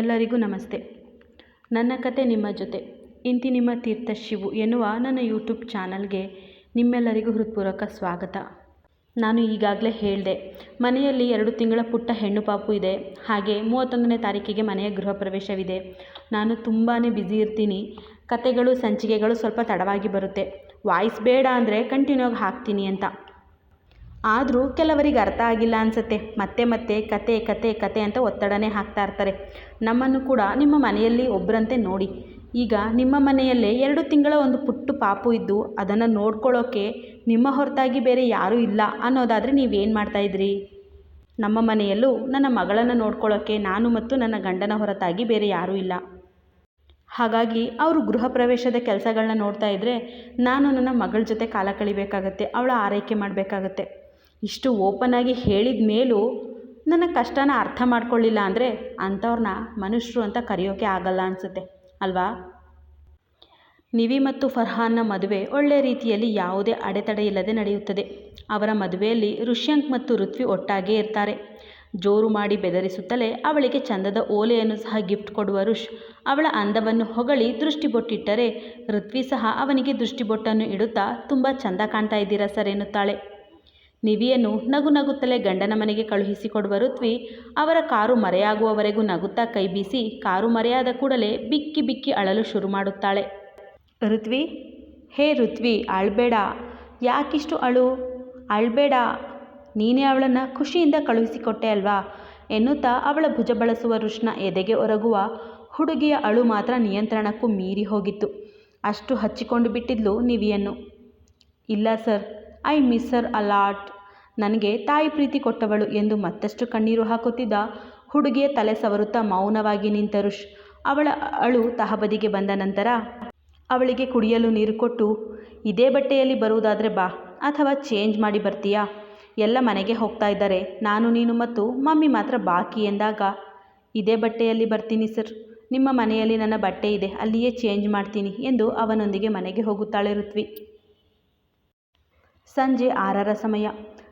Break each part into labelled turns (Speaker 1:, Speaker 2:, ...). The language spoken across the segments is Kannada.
Speaker 1: ಎಲ್ಲರಿಗೂ ನಮಸ್ತೆ. ನನ್ನ ಕತೆ ನಿಮ್ಮ ಜೊತೆ. ಇಂತಿ ನಿಮ್ಮ ತೀರ್ಥ ಶಿವು ಎನ್ನುವ ನನ್ನ ಯೂಟ್ಯೂಬ್ ಚಾನಲ್ಗೆ ನಿಮ್ಮೆಲ್ಲರಿಗೂ ಹೃತ್ಪೂರ್ವಕ ಸ್ವಾಗತ. ನಾನು ಈಗಾಗಲೇ ಹೇಳಿದೆ, ಮನೆಯಲ್ಲಿ ಎರಡು ತಿಂಗಳ ಪುಟ್ಟ ಹೆಣ್ಣು ಪಾಪು ಇದೆ. ಹಾಗೆ ಮೂವತ್ತೊಂದನೇ ತಾರೀಕಿಗೆ ಮನೆಯ ಗೃಹ ಪ್ರವೇಶವಿದೆ. ನಾನು ತುಂಬಾ ಬ್ಯುಸಿ ಇರ್ತೀನಿ. ಕತೆಗಳು, ಸಂಚಿಕೆಗಳು ಸ್ವಲ್ಪ ತಡವಾಗಿ ಬರುತ್ತೆ. ವಾಯ್ಸ್ ಬೇಡ ಅಂದರೆ ಕಂಟಿನ್ಯೂ ಆಗಿ ಹಾಕ್ತೀನಿ ಅಂತ. ಆದರೂ ಕೆಲವರಿಗೆ ಅರ್ಥ ಆಗಿಲ್ಲ ಅನಿಸುತ್ತೆ. ಮತ್ತೆ ಮತ್ತೆ ಕತೆ ಕತೆ ಕತೆ ಅಂತ ಒತ್ತಡನೇ ಹಾಕ್ತಾ ಇರ್ತಾರೆ. ನಮ್ಮನ್ನು ಕೂಡ ನಿಮ್ಮ ಮನೆಯಲ್ಲಿ ಒಬ್ಬರಂತೆ ನೋಡಿ. ಈಗ ನಿಮ್ಮ ಮನೆಯಲ್ಲೇ ಎರಡು ತಿಂಗಳ ಒಂದು ಪುಟ್ಟು ಪಾಪು ಇದ್ದು ಅದನ್ನು ನೋಡ್ಕೊಳ್ಳೋಕ್ಕೆ ನಿಮ್ಮ ಹೊರತಾಗಿ ಬೇರೆ ಯಾರೂ ಇಲ್ಲ ಅನ್ನೋದಾದರೆ ನೀವೇನು ಮಾಡ್ತಾಯಿದ್ರಿ ನಮ್ಮ ಮನೆಯಲ್ಲೂ ನನ್ನ ಮಗಳನ್ನು ನೋಡ್ಕೊಳ್ಳೋಕ್ಕೆ ನಾನು ಮತ್ತು ನನ್ನ ಗಂಡನ ಹೊರತಾಗಿ ಬೇರೆ ಯಾರೂ ಇಲ್ಲ. ಹಾಗಾಗಿ ಅವರು ಗೃಹ ಪ್ರವೇಶದ ಕೆಲಸಗಳನ್ನ ನೋಡ್ತಾ ಇದ್ದರೆ ನಾನು ನನ್ನ ಮಗಳ ಜೊತೆ ಕಾಲ ಕಳಿಬೇಕಾಗತ್ತೆ, ಅವಳ ಆರೈಕೆ ಮಾಡಬೇಕಾಗತ್ತೆ. ಇಷ್ಟು ಓಪನ್ನಾಗಿ ಹೇಳಿದ ಮೇಲೂ ನನ್ನ ಕಷ್ಟನ ಅರ್ಥ ಮಾಡ್ಕೊಳ್ಳಿಲ್ಲ ಅಂದರೆ ಅಂಥವ್ರನ್ನ ಮನುಷ್ಯರು ಅಂತ ಕರೆಯೋಕೆ ಆಗಲ್ಲ ಅನಿಸುತ್ತೆ, ಅಲ್ವಾ? ನಿವಿ ಮತ್ತು ಫರ್ಹಾನ್ನ ಮದುವೆ ಒಳ್ಳೆಯ ರೀತಿಯಲ್ಲಿ ಯಾವುದೇ ಅಡೆತಡೆ ಇಲ್ಲದೆ ನಡೆಯುತ್ತದೆ. ಅವರ ಮದುವೆಯಲ್ಲಿ ಋಷ್ಯಂಕ್ ಮತ್ತು ಋತ್ವಿ ಒಟ್ಟಾಗೇ ಇರ್ತಾರೆ. ಜೋರು ಮಾಡಿ ಬೆದರಿಸುತ್ತಲೇ ಅವಳಿಗೆ ಚಂದದ ಓಲೆಯನ್ನು ಸಹ ಗಿಫ್ಟ್ ಕೊಡುವ ಋಷ್ ಅವಳ ಅಂದವನ್ನು ಹೊಗಳಿ ದೃಷ್ಟಿಬೊಟ್ಟಿಟ್ಟರೆ ಋತ್ವಿ ಸಹ ಅವನಿಗೆ ದೃಷ್ಟಿಬೊಟ್ಟನ್ನು ಇಡುತ್ತಾ, ತುಂಬ ಚಂದ ಕಾಣ್ತಾ ಇದ್ದೀರಾ ಸರ್ ಎನ್ನುತ್ತಾಳೆ. ನಿವಿಯನ್ನು ನಗು ನಗುತ್ತಲೇ ಗಂಡನ ಮನೆಗೆ ಕಳುಹಿಸಿಕೊಡುವ ಋತ್ವಿ ಅವರ ಕಾರು ಮರೆಯಾಗುವವರೆಗೂ ನಗುತ್ತಾ ಕೈ ಬೀಸಿ ಕಾರು ಮರೆಯಾದ ಕೂಡಲೇ ಬಿಕ್ಕಿ ಬಿಕ್ಕಿ ಅಳಲು ಶುರು ಮಾಡುತ್ತಾಳೆ. ಋತ್ವಿ, ಹೇ ಋತ್ವಿ ಅಳ್ಬೇಡ ಯಾಕಿಷ್ಟು ಅಳು? ಅಳ್ಬೇಡ ನೀನೇ ಅವಳನ್ನು ಖುಷಿಯಿಂದ ಕಳುಹಿಸಿಕೊಟ್ಟೆ ಅಲ್ವಾ? ಎನ್ನುತ್ತಾ ಅವಳ ಭುಜ ಬಳಸುವ ಋಷ್ಣ ಎದೆಗೆ ಒರಗುವ ಹುಡುಗಿಯ ಅಳು ಮಾತ್ರ ನಿಯಂತ್ರಣಕ್ಕೂ ಮೀರಿ ಹೋಗಿತ್ತು. ಅಷ್ಟು ಹಚ್ಚಿಕೊಂಡು ಬಿಟ್ಟಿದ್ಲು ನಿವಿಯನ್ನು. ಇಲ್ಲ sir I miss her a lot ನನಗೆ ತಾಯಿ ಪ್ರೀತಿ ಕೊಟ್ಟವಳು ಎಂದು ಮತ್ತಷ್ಟು ಕಣ್ಣೀರು ಹಾಕುತ್ತಿದ್ದ ಹುಡುಗಿಯ ತಲೆ ಸವರುತ್ತಾ ಮೌನವಾಗಿ ನಿಂತ ಋಷ್ ಅವಳ ಅಳು ತಹಬದಿಗೆ ಬಂದ ನಂತರ ಅವಳಿಗೆ ಕುಡಿಯಲು ನೀರು ಕೊಟ್ಟು, ಇದೇ ಬಟ್ಟೆಯಲ್ಲಿ ಬರುವುದಾದರೆ ಬಾ, ಅಥವಾ ಚೇಂಜ್ ಮಾಡಿ ಬರ್ತೀಯಾ? ಎಲ್ಲ ಮನೆಗೆ ಹೋಗ್ತಾ ಇದ್ದಾರೆ. ನಾನು, ನೀನು ಮತ್ತು ಮಮ್ಮಿ ಮಾತ್ರ ಬಾಕಿ ಎಂದಾಗ, ಇದೇ ಬಟ್ಟೆಯಲ್ಲಿ ಬರ್ತೀನಿ ಸರ್. ನಿಮ್ಮ ಮನೆಯಲ್ಲಿ ನನ್ನ ಬಟ್ಟೆ ಇದೆ, ಅಲ್ಲಿಯೇ ಚೇಂಜ್ ಮಾಡ್ತೀನಿ ಎಂದು ಅವನೊಂದಿಗೆ ಮನೆಗೆ ಹೋಗುತ್ತಾಳೆ ಋತ್ವಿ. ಸಂಜೆ ಆರರ ಸಮಯ.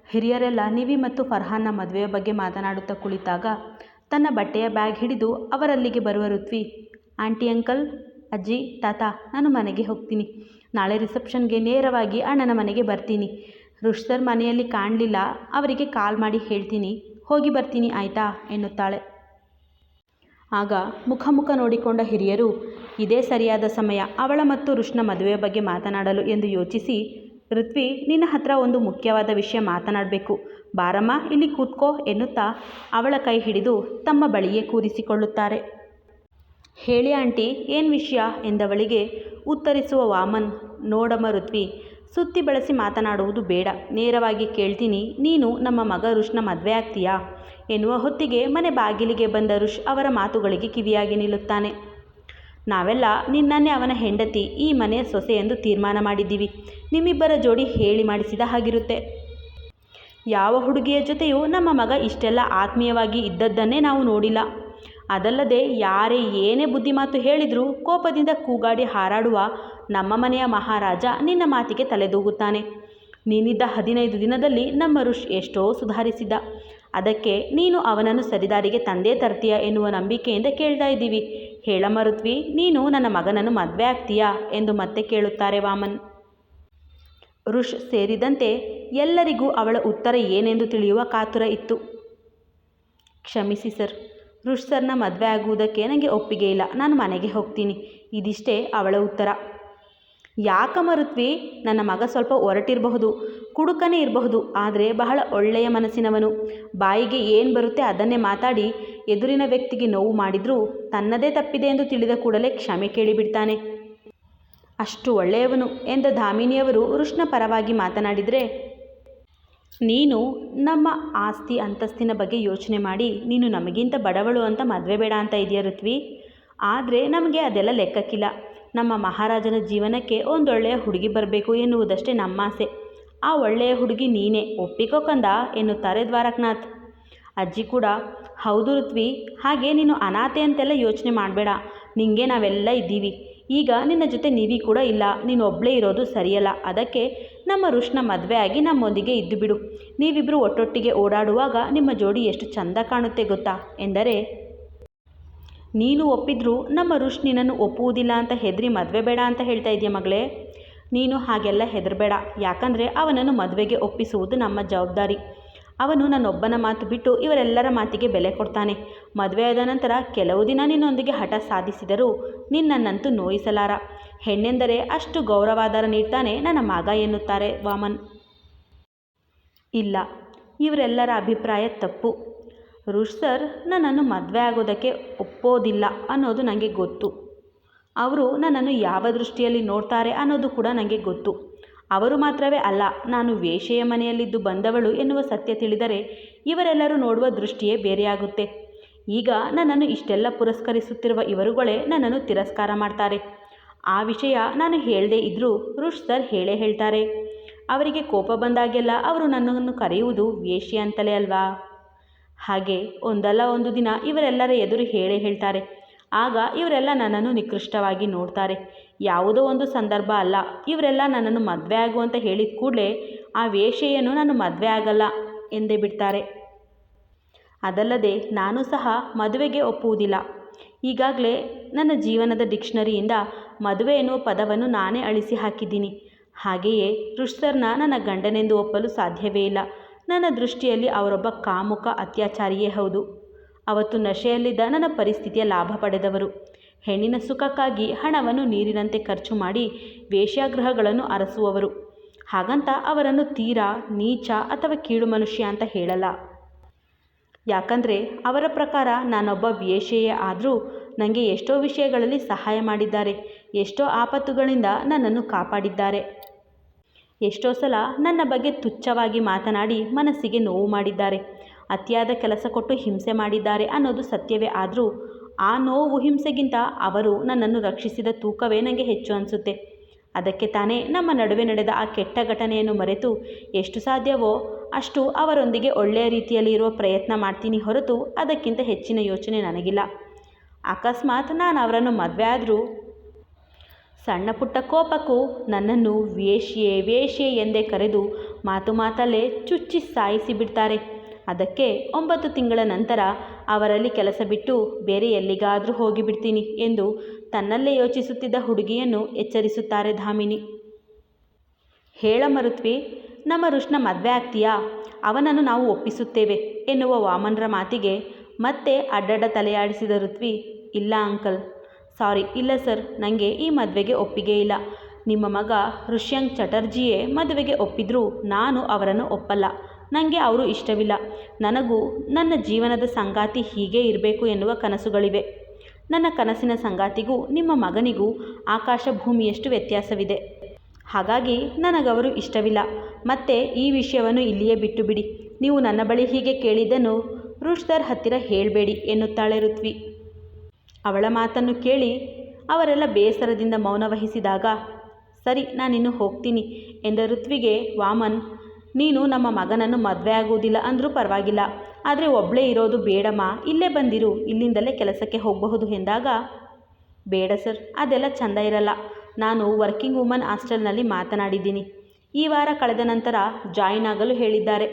Speaker 1: ಹಿರಿಯರೆಲ್ಲ ನಿವಿ ಮತ್ತು ಫರ್ಹಾನ್ನ ಮದುವೆಯ ಬಗ್ಗೆ ಮಾತನಾಡುತ್ತಾ ಕುಳಿತಾಗ ತನ್ನ ಬಟ್ಟೆಯ ಬ್ಯಾಗ್ ಹಿಡಿದು ಅವರಲ್ಲಿಗೆ ಬರುವ ಋತ್ವಿ, ಆಂಟಿ ಅಂಕಲ್, ಅಜ್ಜಿ, ತಾತ, ನಾನು ಮನೆಗೆ ಹೋಗ್ತೀನಿ. ನಾಳೆ ರಿಸೆಪ್ಷನ್ಗೆ ನೇರವಾಗಿ ಅಣ್ಣನ ಮನೆಗೆ ಬರ್ತೀನಿ. ರುಷ್ದರ್ ಮನೆಯಲ್ಲಿ ಕಾಣಲಿಲ್ಲ, ಅವರಿಗೆ ಕಾಲ್ ಮಾಡಿ ಹೇಳ್ತೀನಿ. ಹೋಗಿ ಬರ್ತೀನಿ, ಆಯಿತಾ? ಎನ್ನುತ್ತಾಳೆ. ಆಗ ಮುಖ ಮುಖ ನೋಡಿಕೊಂಡ ಹಿರಿಯರು, ಇದೇ ಸರಿಯಾದ ಸಮಯ. ಅವಳ ಮತ್ತು ಋಷ್ನ ಮದುವೆಯ ಬಗ್ಗೆ ಮಾತನಾಡಲು ಎಂದು ಯೋಚಿಸಿ ಋತ್ವಿ, ನಿನ್ನ ಹತ್ರ ಒಂದು ಮುಖ್ಯವಾದ ವಿಷಯ ಮಾತನಾಡಬೇಕು. ಬಾರಮ್ಮ, ಇಲ್ಲಿ ಕೂತ್ಕೋ ಎನ್ನುತ್ತಾ ಅವಳ ಕೈ ಹಿಡಿದು ತಮ್ಮ ಬಳಿಯೇ ಕೂರಿಸಿಕೊಳ್ಳುತ್ತಾರೆ. ಹೇಳಿ ಆಂಟಿ, ಏನು ವಿಷಯ? ಎಂದವಳಿಗೆ ಉತ್ತರಿಸುವ ವಾಮನ್, ನೋಡಮ್ಮ ಋತ್ವಿ, ಸುತ್ತಿ ಬಳಸಿ ಮಾತನಾಡುವುದು ಬೇಡ. ನೇರವಾಗಿ ಕೇಳ್ತೀನಿ, ನೀನು ನಮ್ಮ ಮಗ ಋಷ್ನ ಮದುವೆ ಆಗ್ತೀಯಾ? ಎನ್ನುವ ಹೊತ್ತಿಗೆ ಮನೆ ಬಾಗಿಲಿಗೆ ಬಂದ ಋಷ್ ಅವರ ಮಾತುಗಳಿಗೆ ಕಿವಿಯಾಗಿ ನಿಲ್ಲುತ್ತಾನೆ. ನಾವೆಲ್ಲ ನಿನ್ನನ್ನೇ ಅವನ ಹೆಂಡತಿ, ಈ ಮನೆಯ ಸೊಸೆ ಎಂದು ತೀರ್ಮಾನ ಮಾಡಿದ್ದೀವಿ. ನಿಮ್ಮಿಬ್ಬರ ಜೋಡಿ ಹೇಳಿ ಮಾಡಿಸಿದ ಹಾಗಿರುತ್ತೆ. ಯಾವ ಹುಡುಗಿಯ ಜೊತೆಯೂ ನಮ್ಮ ಮಗ ಇಷ್ಟೆಲ್ಲ ಆತ್ಮೀಯವಾಗಿ ಇದ್ದದ್ದನ್ನೇ ನಾವು ನೋಡಿಲ್ಲ. ಅದಲ್ಲದೆ ಯಾರೇ ಏನೇ ಬುದ್ಧಿಮಾತು ಹೇಳಿದರೂ ಕೋಪದಿಂದ ಕೂಗಾಡಿ ಹಾರಾಡುವ ನಮ್ಮ ಮನೆಯ ಮಹಾರಾಜ ನಿನ್ನ ಮಾತಿಗೆ ತಲೆದೂಗುತ್ತಾನೆ. ನೀನಿದ್ದ ಹದಿನೈದು ದಿನದಲ್ಲಿ ನಮ್ಮ ಋಷ್ ಎಷ್ಟೋ ಸುಧಾರಿಸಿದ್ದ. ಅದಕ್ಕೆ, ನೀನು ಅವನನ್ನು ಸರಿದಾರಿಗೆ ತಂದೇ ತರ್ತೀಯ ಎನ್ನುವ ನಂಬಿಕೆಯಿಂದ ಕೇಳ್ತಾ ಇದ್ದೀವಿ. ಹೇಳ ಮರುತ್ವಿ, ನೀನು ನನ್ನ ಮಗನನ್ನು ಮದುವೆ ಆಗ್ತೀಯಾ ಎಂದು ಮತ್ತೆ ಕೇಳುತ್ತಾರೆ ವಾಮನ್. ಋಷ್ ಸೇರಿದಂತೆ ಎಲ್ಲರಿಗೂ ಅವಳ ಉತ್ತರ ಏನೆಂದು ತಿಳಿಯುವ ಕಾತುರ ಇತ್ತು. ಕ್ಷಮಿಸಿ ಸರ್, ಋಷ್ ಸರ್ನ ಮದುವೆ ಆಗುವುದಕ್ಕೆ ನನಗೆ ಒಪ್ಪಿಗೆ ಇಲ್ಲ. ನಾನು ಮನೆಗೆ ಹೋಗ್ತೀನಿ. ಇದಿಷ್ಟೇ ಅವಳ ಉತ್ತರ. ಯಾಕ ಮರುತ್ವಿ, ನನ್ನ ಮಗ ಸ್ವಲ್ಪ ಹೊರಟಿರಬಹುದು ಕುಡುಕನೇ ಇರಬಹುದು. ಆದರೆ ಬಹಳ ಒಳ್ಳೆಯ ಮನಸ್ಸಿನವನು. ಬಾಯಿಗೆ ಏನು ಬರುತ್ತೆ ಅದನ್ನೇ ಮಾತಾಡಿ, ಎದುರಿನ ವ್ಯಕ್ತಿಗೆ ನೋವು ಮಾಡಿದರೂ ತನ್ನದೇ ತಪ್ಪಿದೆ ಎಂದು ತಿಳಿದ ಕೂಡಲೇ ಕ್ಷಮೆ ಕೇಳಿಬಿಡ್ತಾನೆ. ಅಷ್ಟು ಒಳ್ಳೆಯವನು ಎಂದ ಧಾಮಿನಿಯವರು ಋಷ್ಣ ಪರವಾಗಿ ಮಾತನಾಡಿದರೆ, ನೀನು ನಮ್ಮ ಆಸ್ತಿ ಅಂತಸ್ತಿನ ಬಗ್ಗೆ ಯೋಚನೆ ಮಾಡಿ, ನೀನು ನಮಗಿಂತ ಬಡವಳು ಅಂತ ಮದುವೆ ಬೇಡ ಅಂತ ಇದೆಯಾ ಋತ್ವಿ? ಆದರೆ ನಮಗೆ ಅದೆಲ್ಲ ಲೆಕ್ಕಕ್ಕಿಲ್ಲ. ನಮ್ಮ ಮಹಾರಾಜನ ಜೀವನಕ್ಕೆ ಒಂದೊಳ್ಳೆಯ ಹುಡುಗಿ ಬರಬೇಕು ಎನ್ನುವುದಷ್ಟೇ ನಮ್ಮ ಆಸೆ. ಆ ಒಳ್ಳೆಯ ಹುಡುಗಿ ನೀನೇ, ಒಪ್ಪಿಕೋ ಕಂದ ಎನ್ನುತ್ತಾರೆ ದ್ವಾರಕನಾಥ್. ಅಜ್ಜಿ ಕೂಡ, ಹೌದು ಋತ್ವಿ, ಹಾಗೆ ನೀನು ಅನಾಥೆ ಅಂತೆಲ್ಲ ಯೋಚನೆ ಮಾಡಬೇಡ, ನಿಂಗೆ ನಾವೆಲ್ಲ ಇದ್ದೀವಿ. ಈಗ ನಿನ್ನ ಜೊತೆ ನೀವಿ ಕೂಡ ಇಲ್ಲ, ನೀನು ಒಬ್ಬಳೇ ಇರೋದು ಸರಿಯಲ್ಲ, ಅದಕ್ಕೆ ನಮ್ಮ ಋಷ್ನ ಮದುವೆ ಆಗಿ ನಮ್ಮೊಂದಿಗೆ ಇದ್ದು ಬಿಡು. ನೀವಿಬ್ಬರು ಒಟ್ಟೊಟ್ಟಿಗೆ ಓಡಾಡುವಾಗ ನಿಮ್ಮ ಜೋಡಿ ಎಷ್ಟು ಚಂದ ಕಾಣುತ್ತೆ ಗೊತ್ತಾ? ಎಂದರೆ, ನೀನು ಒಪ್ಪಿದ್ರೂ ನಮ್ಮ ಋಷ್ ನಿನ್ನನ್ನು ಒಪ್ಪುವುದಿಲ್ಲ ಅಂತ ಹೆದರಿ ಮದುವೆ ಬೇಡ ಅಂತ ಹೇಳ್ತಾ ಇದೆಯಾ ಮಗಳೇ? ನೀನು ಹಾಗೆಲ್ಲ ಹೆದರಬೇಡ. ಯಾಕಂದರೆ ಅವನನ್ನು ಮದುವೆಗೆ ಒಪ್ಪಿಸುವುದು ನಮ್ಮ ಜವಾಬ್ದಾರಿ. ಅವನು ನನ್ನೊಬ್ಬನ ಮಾತು ಬಿಟ್ಟು ಇವರೆಲ್ಲರ ಮಾತಿಗೆ ಬೆಲೆ ಕೊಡ್ತಾನೆ. ಮದುವೆ ಆದ ನಂತರ ಕೆಲವು ದಿನ ನಿನ್ನೊಂದಿಗೆ ಹಠ ಸಾಧಿಸಿದರೂ ನಿನ್ನನ್ನಂತೂ ನೋಯಿಸಲಾರ. ಹೆಣ್ಣೆಂದರೆ ಅಷ್ಟು ಗೌರವಾಧಾರ ನೀಡ್ತಾನೆ ನನ್ನ ಮಗ ಎನ್ನುತ್ತಾರೆ ವಾಮನ್. ಇಲ್ಲ, ಇವರೆಲ್ಲರ ಅಭಿಪ್ರಾಯ ತಪ್ಪು. ರುಷ್ ಸರ್, ನನ್ನನ್ನು ಮದುವೆ ಆಗೋದಕ್ಕೆ ಒಪ್ಪೋದಿಲ್ಲ ಅನ್ನೋದು ನನಗೆ ಗೊತ್ತು. ಅವರು ನನ್ನನ್ನು ಯಾವ ದೃಷ್ಟಿಯಲ್ಲಿ ನೋಡ್ತಾರೆ ಅನ್ನೋದು ಕೂಡ ನನಗೆ ಗೊತ್ತು. ಅವರು ಮಾತ್ರವೇ ಅಲ್ಲ, ನಾನು ವೇಷೆಯ ಮನೆಯಲ್ಲಿದ್ದು ಬಂದವಳು ಎನ್ನುವ ಸತ್ಯ ತಿಳಿದರೆ ಇವರೆಲ್ಲರೂ ನೋಡುವ ದೃಷ್ಟಿಯೇ ಬೇರೆಯಾಗುತ್ತೆ. ಈಗ ನನ್ನನ್ನು ಇಷ್ಟೆಲ್ಲ ಪುರಸ್ಕರಿಸುತ್ತಿರುವ ಇವರುಗಳೇ ನನ್ನನ್ನು ತಿರಸ್ಕಾರ ಮಾಡ್ತಾರೆ. ಆ ವಿಷಯ ನಾನು ಹೇಳದೇ ಇದ್ದರೂ ಋಷ್ ಸರ್ ಹೇಳೇ ಹೇಳ್ತಾರೆ. ಅವರಿಗೆ ಕೋಪ ಬಂದಾಗೆಲ್ಲ ಅವರು ನನ್ನನ್ನು ಕರೆಯುವುದು ವೇಶ್ಯೆ ಅಂತಲೇ ಅಲ್ವಾ? ಹಾಗೆ ಒಂದಲ್ಲ ಒಂದು ದಿನ ಇವರೆಲ್ಲರ ಎದುರು ಹೇಳೇ ಹೇಳ್ತಾರೆ. ಆಗ ಇವರೆಲ್ಲ ನನ್ನನ್ನು ನಿಕೃಷ್ಟವಾಗಿ ನೋಡ್ತಾರೆ. ಯಾವುದೋ ಒಂದು ಸಂದರ್ಭ ಅಲ್ಲ. ಇವರೆಲ್ಲ ನನ್ನನ್ನು ಮದುವೆ ಆಗು ಅಂತ ಹೇಳಿದ ಕೂಡಲೇ ಆ ವೇಷೆಯನ್ನು ನಾನು ಮದುವೆ ಆಗಲ್ಲ ಎಂದೇ ಬಿಡ್ತಾರೆ. ಅದಲ್ಲದೆ ನಾನು ಸಹ ಮದುವೆಗೆ ಒಪ್ಪುವುದಿಲ್ಲ. ಈಗಾಗಲೇ ನನ್ನ ಜೀವನದ ಡಿಕ್ಷನರಿಯಿಂದ ಮದುವೆ ಎನ್ನುವ ಪದವನ್ನು ನಾನೇ ಅಳಿಸಿ ಹಾಕಿದ್ದೀನಿ. ಹಾಗೆಯೇ ಋಷ್-ಸರ್ನ ನನ್ನ ಗಂಡನೆಂದು ಒಪ್ಪಲು ಸಾಧ್ಯವೇ ಇಲ್ಲ. ನನ್ನ ದೃಷ್ಟಿಯಲ್ಲಿ ಅವರೊಬ್ಬ ಕಾಮುಕ ಅತ್ಯಾಚಾರಿಯೇ ಹೌದು. ಅವತ್ತು ನಶೆಯಲ್ಲಿದ್ದ ನನ್ನ ಪರಿಸ್ಥಿತಿಯ ಲಾಭ ಪಡೆದವರು. ಹೆಣ್ಣಿನ ಸುಖಕ್ಕಾಗಿ ಹಣವನ್ನು ನೀರಿನಂತೆ ಖರ್ಚು ಮಾಡಿ ವೇಶ್ಯಾಗ್ರಹಗಳನ್ನು ಅರಸುವವರು. ಹಾಗಂತ ಅವರನ್ನು ತೀರಾ, ನೀಚ ಅಥವಾ ಕೀಳು ಮನುಷ್ಯ ಅಂತ ಹೇಳಲ್ಲ. ಯಾಕಂದರೆ ಅವರ ಪ್ರಕಾರ ನಾನೊಬ್ಬ ವೇಶ್ಯೆಯೇ ಆದರೂ ನನಗೆ ಎಷ್ಟೋ ವಿಷಯಗಳಲ್ಲಿ ಸಹಾಯ ಮಾಡಿದ್ದಾರೆ, ಎಷ್ಟೋ ಆಪತ್ತುಗಳಿಂದ ನನ್ನನ್ನು ಕಾಪಾಡಿದ್ದಾರೆ. ಎಷ್ಟೋ ಸಲ ನನ್ನ ಬಗ್ಗೆ ತುಚ್ಛವಾಗಿ ಮಾತನಾಡಿ ಮನಸ್ಸಿಗೆ ನೋವು ಮಾಡಿದ್ದಾರೆ. ಅತಿಯಾದ ಕೆಲಸ ಕೊಟ್ಟು ಹಿಂಸೆ ಮಾಡಿದ್ದಾರೆ ಅನ್ನೋದು ಸತ್ಯವೇ. ಆದರೂ ಆ ನೋವು ಹಿಂಸೆಗಿಂತ ಅವರು ನನ್ನನ್ನು ರಕ್ಷಿಸಿದ ತೂಕವೇ ನನಗೆ ಹೆಚ್ಚು ಅನಿಸುತ್ತೆ. ಅದಕ್ಕೆ ತಾನೇ ನಮ್ಮ ನಡುವೆ ನಡೆದ ಆ ಕೆಟ್ಟ ಘಟನೆಯನ್ನು ಮರೆತು ಎಷ್ಟು ಸಾಧ್ಯವೋ ಅಷ್ಟು ಅವರೊಂದಿಗೆ ಒಳ್ಳೆಯ ರೀತಿಯಲ್ಲಿ ಇರುವ ಪ್ರಯತ್ನ ಮಾಡ್ತೀನಿ ಹೊರತು ಅದಕ್ಕಿಂತ ಹೆಚ್ಚಿನ ಯೋಚನೆ ನನಗಿಲ್ಲ. ಅಕಸ್ಮಾತ್ ನಾನು ಅವರನ್ನು ಮದುವೆ ಆದರೂ ಸಣ್ಣ ಪುಟ್ಟ ಕೋಪಕ್ಕೂ ನನ್ನನ್ನು ವೇಶ್ಯೆ ವೇಶ್ಯೆ ಎಂದೇ ಕರೆದು ಮಾತು ಮಾತಲ್ಲೇ ಚುಚ್ಚಿ ಸಾಯಿಸಿ ಬಿಡ್ತಾರೆ. ಅದಕ್ಕೆ ಒಂಬತ್ತು ತಿಂಗಳ ನಂತರ ಅವರಲ್ಲಿ ಕೆಲಸ ಬಿಟ್ಟು ಬೇರೆ ಎಲ್ಲಿಗಾದರೂ ಹೋಗಿಬಿಡ್ತೀನಿ ಎಂದು ತನ್ನಲ್ಲೇ ಯೋಚಿಸುತ್ತಿದ್ದ ಹುಡುಗಿಯನ್ನು ಎಚ್ಚರಿಸುತ್ತಾರೆ ಧಾಮಿನಿ. ಹೇಳ ಮರುತ್ವಿ, ನಮ್ಮ ಋಷ್ಣ ಮದುವೆ ಆಗ್ತೀಯಾ? ಅವನನ್ನು ನಾವು ಒಪ್ಪಿಸುತ್ತೇವೆ, ಎನ್ನುವ ವಾಮನರ ಮಾತಿಗೆ ಮತ್ತೆ ಅಡ್ಡಡ್ಡ ತಲೆಯಾಡಿಸಿದ ಋತ್ವಿ, ಇಲ್ಲ ಅಂಕಲ್. ಸಾರಿ, ಇಲ್ಲ ಸರ್ ನನಗೆ ಈ ಮದುವೆಗೆ ಒಪ್ಪಿಗೆ ಇಲ್ಲ. ನಿಮ್ಮ ಮಗ ಋಷ್ಯಂಗ್ ಚಟರ್ಜಿಯೇ ಮದುವೆಗೆ ಒಪ್ಪಿದ್ರೂ ನಾನು ಅವರನ್ನು ಒಪ್ಪಲ್ಲ. ನನಗೆ ಅವರು ಇಷ್ಟವಿಲ್ಲ. ನನಗೂ ನನ್ನ ಜೀವನದ ಸಂಗಾತಿ ಹೀಗೇ ಇರಬೇಕು ಎನ್ನುವ ಕನಸುಗಳಿವೆ. ನನ್ನ ಕನಸಿನ ಸಂಗಾತಿಗೂ ನಿಮ್ಮ ಮಗನಿಗೂ ಆಕಾಶ ಭೂಮಿಯಷ್ಟು ವ್ಯತ್ಯಾಸವಿದೆ. ಹಾಗಾಗಿ ನನಗವರು ಇಷ್ಟವಿಲ್ಲ. ಮತ್ತೆ ಈ ವಿಷಯವನ್ನು ಇಲ್ಲಿಯೇ ಬಿಟ್ಟು ಬಿಡಿ ನೀವು ನನ್ನ ಬಳಿ ಹೀಗೆ ಕೇಳಿದ್ದನ್ನು ಋಷ್-ಸರ್ ಹತ್ತಿರ ಹೇಳಬೇಡಿ ಎನ್ನುತ್ತಾಳೆ ಋತ್ವಿ. ಅವಳ ಮಾತನ್ನು ಕೇಳಿ ಅವರೆಲ್ಲ ಬೇಸರದಿಂದ ಮೌನವಹಿಸಿದಾಗ ಸರಿ, ನಾನಿನ್ನು ಹೋಗ್ತೀನಿ ಎಂದ ಋತ್ವಿಗೆ ವಾಮನ್ ನೀನು ನಮ್ಮ ಮಗನನ್ನು ಮದುವೆ ಆಗುವುದಿಲ್ಲ ಅಂದರೂ ಪರವಾಗಿಲ್ಲ. ಆದರೆ ಒಬ್ಬಳೇ ಇರೋದು ಬೇಡಮ್ಮ. ಇಲ್ಲೇ ಬಂದಿರು. ಇಲ್ಲಿಂದಲೇ ಕೆಲಸಕ್ಕೆ ಹೋಗಬಹುದು ಎಂದಾಗ, ಬೇಡ ಸರ್, ಅದೆಲ್ಲ ಚಂದ ಇರಲ್ಲ. ನಾನು ವರ್ಕಿಂಗ್ ವುಮನ್ ಹಾಸ್ಟೆಲ್ನಲ್ಲಿ ಮಾತನಾಡಿದ್ದೀನಿ. ಈ ವಾರ ಕಳೆದ ನಂತರ ಜಾಯಿನ್ ಆಗಲು ಹೇಳಿದ್ದಾರೆ.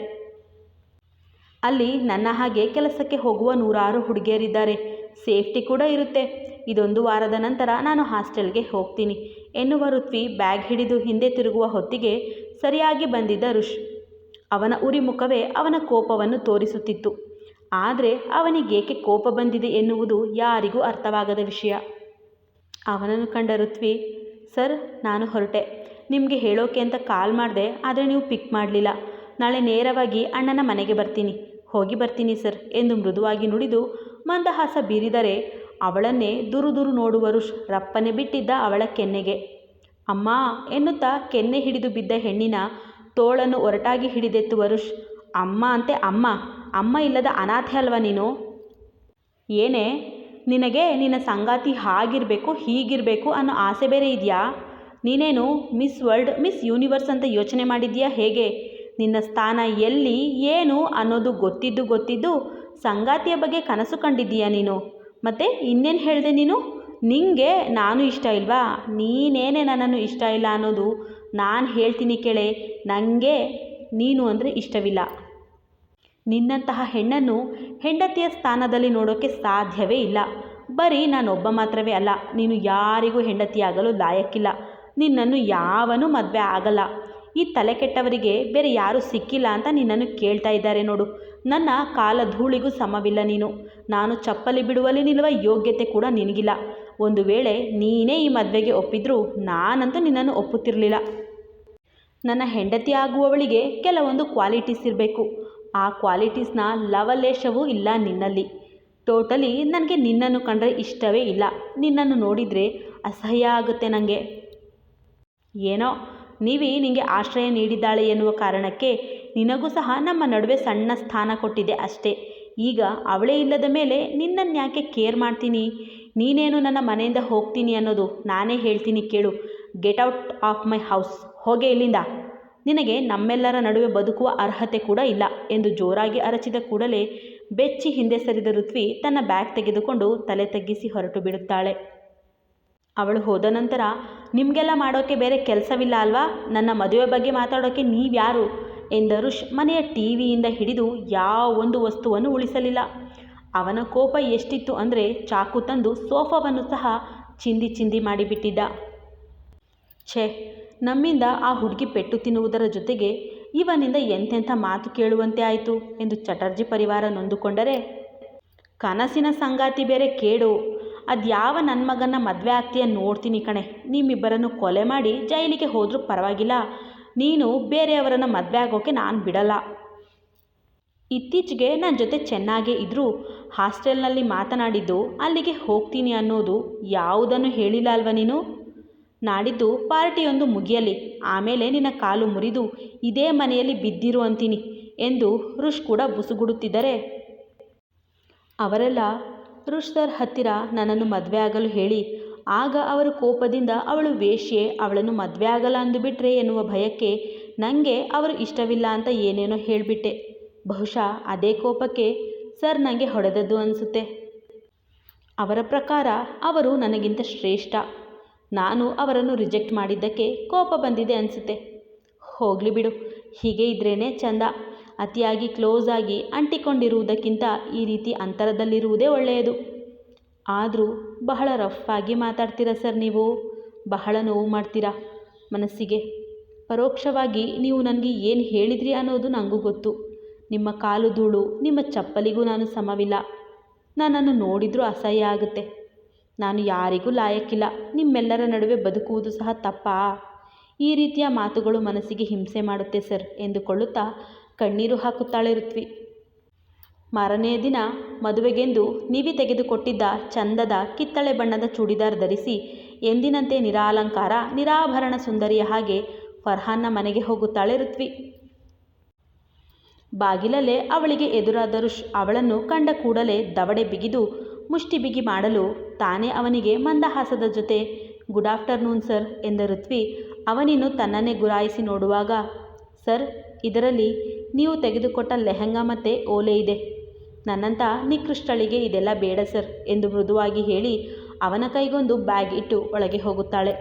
Speaker 1: ಅಲ್ಲಿ ನನ್ನ ಹಾಗೆ ಕೆಲಸಕ್ಕೆ ಹೋಗುವ ನೂರಾರು ಹುಡುಗಿಯರಿದ್ದಾರೆ. ಸೇಫ್ಟಿ ಕೂಡ ಇರುತ್ತೆ. ಇದೊಂದು ವಾರದ ನಂತರ ನಾನು ಹಾಸ್ಟೆಲ್ಗೆ ಹೋಗ್ತೀನಿ. ಎನ್ನುವ ಋತ್ವಿ ಬ್ಯಾಗ್ ಹಿಡಿದು ಹಿಂದೆ ತಿರುಗುವ ಹೊತ್ತಿಗೆ ಸರಿಯಾಗಿ ಬಂದಿದ್ದ ಋಷ್. ಅವನ ಉರಿಮುಖವೇ ಅವನ ಕೋಪವನ್ನು ತೋರಿಸುತ್ತಿತ್ತು. ಆದರೆ ಅವನಿಗೇಕೆ ಕೋಪ ಬಂದಿದೆ ಎನ್ನುವುದು ಯಾರಿಗೂ ಅರ್ಥವಾಗದ ವಿಷಯ. ಅವನನ್ನು ಕಂಡ ಋತ್ವಿ, ಸರ್, ನಾನು ಹೊರಟೆ. ನಿಮಗೆ ಹೇಳೋಕೆ ಅಂತ ಕಾಲ್ ಮಾಡಿದೆ, ಆದರೆ ನೀವು ಪಿಕ್ ಮಾಡಲಿಲ್ಲ. ನಾಳೆ ನೇರವಾಗಿ ಅಣ್ಣನ ಮನೆಗೆ ಬರ್ತೀನಿ. ಹೋಗಿ ಬರ್ತೀನಿ, ಸರ್, ಎಂದು ಮೃದುವಾಗಿ ನುಡಿದು ಮಂದಹಾಸ ಬೀರಿದರೆ ಅವಳನ್ನೇ ದುರುದುರು ನೋಡುವರು ನೋಡುವ ರಪ್ಪನೆ ಬಿಟ್ಟಿದ್ದ ಅವಳ ಕೆನ್ನೆಗೆ. ಅಮ್ಮ, ಎನ್ನುತ್ತಾ ಕೆನ್ನೆ ಹಿಡಿದು ಬಿದ್ದ ಹೆಣ್ಣಿನ ತೋಳನ್ನು ಒರಟಾಗಿ ಹಿಡಿದೆತ್ತು ವರುಷ್. ಅಮ್ಮ ಅಂತೆ ಅಮ್ಮ ಅಮ್ಮ ಇಲ್ಲದ ಅನಾಥೆ ಅಲ್ವಾ ನೀನು? ಏನೇ, ನಿನಗೆ ನಿನ್ನ ಸಂಗಾತಿ ಹಾಗಿರಬೇಕು, ಹೀಗಿರಬೇಕು ಅನ್ನೋ ಆಸೆ ಬೇರೆ ಇದೆಯಾ? ನೀನೇನು ಮಿಸ್ ವರ್ಲ್ಡ್, ಮಿಸ್ ಯೂನಿವರ್ಸ್ ಅಂತ ಯೋಚನೆ ಮಾಡಿದ್ಯಾ ಹೇಗೆ? ನಿನ್ನ ಸ್ಥಾನ ಎಲ್ಲಿ, ಏನು ಅನ್ನೋದು ಗೊತ್ತಿದ್ದು ಗೊತ್ತಿದ್ದು ಸಂಗಾತಿಯ ಬಗ್ಗೆ ಕನಸು ಕಂಡಿದ್ದೀಯಾ ನೀನು? ಮತ್ತು ಇನ್ನೇನು ಹೇಳಿದೆ ನೀನು? ನಿನಗೆ ನಾನು ಇಷ್ಟ ಇಲ್ವಾ? ನೀನೇನೇ ನನ್ನನ್ನು ಇಷ್ಟ ಇಲ್ಲ ಅನ್ನೋದು ನಾನು ಹೇಳ್ತೀನಿ ಕೇಳೆ ನನಗೆ ನೀನು ಅಂದರೆ ಇಷ್ಟವಿಲ್ಲ. ನಿನ್ನಂತಹ ಹೆಣ್ಣನ್ನು ಹೆಂಡತಿಯ ಸ್ಥಾನದಲ್ಲಿ ನೋಡೋಕ್ಕೆ ಸಾಧ್ಯವೇ ಇಲ್ಲ. ಬರೀ ನಾನೊಬ್ಬ ಮಾತ್ರವೇ ಅಲ್ಲ, ನೀನು ಯಾರಿಗೂ ಹೆಂಡತಿಯಾಗಲು ಲಾಯಕ್ಕಿಲ್ಲ. ನಿನ್ನನ್ನು ಯಾವನೂ ಮದುವೆ ಆಗಲ್ಲ. ಈ ತಲೆ ಕೆಟ್ಟವರಿಗೆ ಬೇರೆ ಯಾರೂ ಸಿಕ್ಕಿಲ್ಲ ಅಂತ ನಿನ್ನನ್ನು ಕೇಳ್ತಾ ಇದ್ದಾರೆ ನೋಡು. ನನ್ನ ಕಾಲ ಧೂಳಿಗೂ ಸಮವಿಲ್ಲ ನೀನು. ನಾನು ಚಪ್ಪಲಿ ಬಿಡುವಲ್ಲಿ ನಿಲ್ಲುವ ಯೋಗ್ಯತೆ ಕೂಡ ನಿನಗಿಲ್ಲ. ಒಂದು ವೇಳೆ ನೀನೇ ಈ ಮದುವೆಗೆ ಒಪ್ಪಿದ್ರೂ ನಾನಂತೂ ನಿನ್ನನ್ನು ಒಪ್ಪುತ್ತಿರಲಿಲ್ಲ. ನನ್ನ ಹೆಂಡತಿ ಆಗುವವಳಿಗೆ ಕೆಲವೊಂದು ಕ್ವಾಲಿಟೀಸ್ ಇರಬೇಕು. ಆ ಕ್ವಾಲಿಟೀಸ್ನ ಲವಲೇಶವೂ ಇಲ್ಲ ನಿನ್ನಲ್ಲಿ. ಟೋಟಲಿ ನನಗೆ ನಿನ್ನನ್ನು ಕಂಡ್ರೆ ಇಷ್ಟವೇ ಇಲ್ಲ. ನಿನ್ನನ್ನು ನೋಡಿದರೆ ಅಸಹ್ಯ ಆಗುತ್ತೆ ನನಗೆ ಏನೋ, ನೀವಿ ನಿನಗೆ ಆಶ್ರಯ ನೀಡಿದ್ದಾಳೆ ಎನ್ನುವ ಕಾರಣಕ್ಕೆ ನಿನಗೂ ಸಹ ನಮ್ಮ ನಡುವೆ ಸಣ್ಣ ಸ್ಥಾನ ಕೊಟ್ಟಿದೆ ಅಷ್ಟೇ. ಈಗ ಅವಳೇ ಇಲ್ಲದ ಮೇಲೆ ನಿನ್ನನ್ನು ಯಾಕೆ ಕೇರ್ ಮಾಡ್ತೀನಿ? ನೀನೇನು ನನ್ನ ಮನೆಯಿಂದ ಹೋಗ್ತೀನಿ ಅನ್ನೋದು ನಾನೇ ಹೇಳ್ತೀನಿ ಕೇಳು. Get out of my house ಹೋಗೆ ಇಲ್ಲಿಂದ. ನಿನಗೆ ನಮ್ಮೆಲ್ಲರ ನಡುವೆ ಬದುಕುವ ಅರ್ಹತೆ ಕೂಡ ಇಲ್ಲ ಎಂದು ಜೋರಾಗಿ ಅರಚಿದ ಕೂಡಲೇ ಬೆಚ್ಚಿ ಹಿಂದೆ ಸರಿದ ಋತ್ವಿ ತನ್ನ ಬ್ಯಾಗ್ ತೆಗೆದುಕೊಂಡು ತಲೆ ತಗ್ಗಿಸಿ ಹೊರಟು ಬಿಡುತ್ತಾಳೆ. ಅವಳು ಹೋದ ನಂತರ, ನಿಮಗೆಲ್ಲ ಮಾಡೋಕ್ಕೆ ಬೇರೆ ಕೆಲಸವಿಲ್ಲ ಅಲ್ವಾ? ನನ್ನ ಮದುವೆ ಬಗ್ಗೆ ಮಾತಾಡೋಕ್ಕೆ ನೀವ್ಯಾರು? ಎಂದರುಷ್ ಮನೆಯ ಟಿ ವಿಯಿಂದ ಹಿಡಿದು ಯಾವ ಒಂದು ವಸ್ತುವನ್ನು ಉಳಿಸಲಿಲ್ಲ. ಅವನ ಕೋಪ ಎಷ್ಟಿತ್ತು ಅಂದರೆ ಚಾಕು ತಂದು ಸೋಫಾವನ್ನು ಸಹ ಚಿಂದಿ ಚಿಂದಿ ಮಾಡಿಬಿಟ್ಟಿದ್ದ. ಛೇ, ನಮ್ಮಿಂದ ಆ ಹುಡುಗಿ ಪೆಟ್ಟು ತಿನ್ನುವುದರ ಜೊತೆಗೆ ಇವನಿಂದ ಎಂತೆಂಥ ಮಾತು ಕೇಳುವಂತೆ ಆಯಿತು ಎಂದು ಚಟರ್ಜಿ ಪರಿವಾರ ನೊಂದುಕೊಂಡರೆ, ಕನಸಿನ ಸಂಗಾತಿ ಬೇರೆ ಕೇಡು. ಅದ್ಯಾವ ನನ್ನ ಮಗನ ಮದುವೆ ಆಗ್ತೀಯ ನೋಡ್ತೀನಿ ಕಣೆ. ನಿಮ್ಮಿಬ್ಬರನ್ನು ಕೊಲೆ ಮಾಡಿ ಜೈಲಿಗೆ ಹೋದರೂ ಪರವಾಗಿಲ್ಲ. ನೀನು ಬೇರೆಯವರನ್ನು ಮದುವೆ ಆಗೋಕ್ಕೆ ನಾನು ಬಿಡಲ್ಲ. ಇತ್ತೀಚೆಗೆ ನನ್ನ ಜೊತೆ ಚೆನ್ನಾಗೇ ಇದ್ದರೂ ಹಾಸ್ಟೆಲ್ನಲ್ಲಿ ಮಾತನಾಡಿದ್ದು, ಅಲ್ಲಿಗೆ ಹೋಗ್ತೀನಿ ಅನ್ನೋದು ಯಾವುದನ್ನು ಹೇಳಿಲ್ಲ ಅಲ್ವ ನೀನು? ನಾಡಿದ್ದು ಪಾರ್ಟಿಯೊಂದು ಮುಗಿಯಲಿ, ಆಮೇಲೆ ನಿನ್ನ ಕಾಲು ಮುರಿದು ಇದೇ ಮನೆಯಲ್ಲಿ ಬಿದ್ದಿರು ಅಂತೀನಿ ಎಂದು ರುಷ್ ಕೂಡ ಬುಸುಗುಡುತ್ತಿದ್ದರೆ. ಅವರೆಲ್ಲ, ರುಷ್ ಸರ್ ಹತ್ತಿರ ನನ್ನನ್ನು ಮದುವೆ ಆಗಲು ಹೇಳಿ. ಆಗ ಅವರ ಕೋಪದಿಂದ ಅವಳು ವೇಶ್ಯೆ, ಅವಳನ್ನು ಮದುವೆ ಆಗಲ್ಲ ಅಂದುಬಿಟ್ರೆ ಎನ್ನುವ ಭಯಕ್ಕೆ ನನಗೆ ಅವರು ಇಷ್ಟವಿಲ್ಲ ಅಂತ ಏನೇನೋ ಹೇಳಿಬಿಟ್ಟೆ. ಬಹುಶಃ ಅದೇ ಕೋಪಕ್ಕೆ ಸರ್ ನನಗೆ ಹೊಡೆದದ್ದು ಅನಿಸುತ್ತೆ. ಅವರ ಪ್ರಕಾರ ಅವರು ನನಗಿಂತ ಶ್ರೇಷ್ಠ. ನಾನು ಅವರನ್ನು ರಿಜೆಕ್ಟ್ ಮಾಡಿದ್ದಕ್ಕೆ ಕೋಪ ಬಂದಿದೆ ಅನಿಸುತ್ತೆ. ಹೋಗಲಿ ಬಿಡು, ಹೀಗೆ ಇದ್ರೇ ಚಂದ. ಅತಿಯಾಗಿ ಕ್ಲೋಸ್ ಆಗಿ ಅಂಟಿಕೊಂಡಿರುವುದಕ್ಕಿಂತ ಈ ರೀತಿ ಅಂತರದಲ್ಲಿರುವುದೇ ಒಳ್ಳೆಯದು. ಆದರೂ ಬಹಳ ರಫ್ ಆಗಿ ಮಾತಾಡ್ತೀರಾ ಸರ್ ನೀವು? ಬಹಳ ನೋವು ಮಾಡ್ತೀರಾ ಮನಸ್ಸಿಗೆ? ಪರೋಕ್ಷವಾಗಿ ನೀವು ನನಗೆ ಏನು ಹೇಳಿದ್ರಿ ಅನ್ನೋದು ನನಗೂ ಗೊತ್ತು. ನಿಮ್ಮ ಕಾಲು ಧೂಳು, ನಿಮ್ಮ ಚಪ್ಪಲಿಗೂ ನಾನು ಸಮವಿಲ್ಲ. ನನ್ನನ್ನು ನೋಡಿದರೂ ಅಸಹ್ಯ ಆಗುತ್ತೆ. ನಾನು ಯಾರಿಗೂ ಲಾಯಕ್ಕಿಲ್ಲ. ನಿಮ್ಮೆಲ್ಲರ ನಡುವೆ ಬದುಕುವುದು ಸಹ ತಪ್ಪಾ? ಈ ರೀತಿಯ ಮಾತುಗಳು ಮನಸ್ಸಿಗೆ ಹಿಂಸೆ ಮಾಡುತ್ತೆ, ಸರ್, ಎಂದುಕೊಳ್ಳುತ್ತಾ ಕಣ್ಣೀರು ಹಾಕುತ್ತಾಳೆ ಋತ್ವಿ. ಮಾರನೇ ದಿನ ಮದುವೆಗೆಂದು ನೀವಿ ತೆಗೆದುಕೊಟ್ಟಿದ್ದ ಚಂದದ ಕಿತ್ತಳೆ ಬಣ್ಣದ ಚೂಡಿದಾರ್ ಧರಿಸಿ ಎಂದಿನಂತೆ ನಿರಾಲಂಕಾರ, ನಿರಾಭರಣ ಸುಂದರಿಯ ಹಾಗೆ ಫರ್ಹಾನ್ನ ಮನೆಗೆ ಹೋಗುತ್ತಾಳೆ ಋತ್ವಿ. ಬಾಗಿಲಲ್ಲೇ ಅವಳಿಗೆ ಎದುರಾದ ಋಷ್ ಅವಳನ್ನು ಕಂಡ ಕೂಡಲೇ ದವಡೆ ಬಿಗಿದು ಮುಷ್ಟಿ ಬಿಗಿ ಮಾಡಲು ತಾನೇ ಅವನಿಗೆ ಮಂದಹಾಸದ ಜೊತೆ, ಗುಡ್ ಆಫ್ಟರ್ನೂನ್ ಸರ್ ಎಂದ ಋತ್ವಿ ಅವನಿನ್ನು ತನ್ನನ್ನೇ ಗುರಾಯಿಸಿ ನೋಡುವಾಗ, ಸರ್, ಇದರಲ್ಲಿ ನೀವು ತೆಗೆದುಕೊಟ್ಟ ಲೆಹಂಗಾ ಮತ್ತು ಓಲೆ ಇದೆ. ನನ್ನಂಥ ನಿಕೃಷ್ಟಳಿಗೆ ಇದೆಲ್ಲ ಬೇಡ ಸರ್ ಎಂದು ಮೃದುವಾಗಿ ಹೇಳಿ ಅವನ ಕೈಗೊಂದು ಬ್ಯಾಗ್ ಇಟ್ಟು ಒಳಗೆ ಹೋಗುತ್ತಾಳೆ.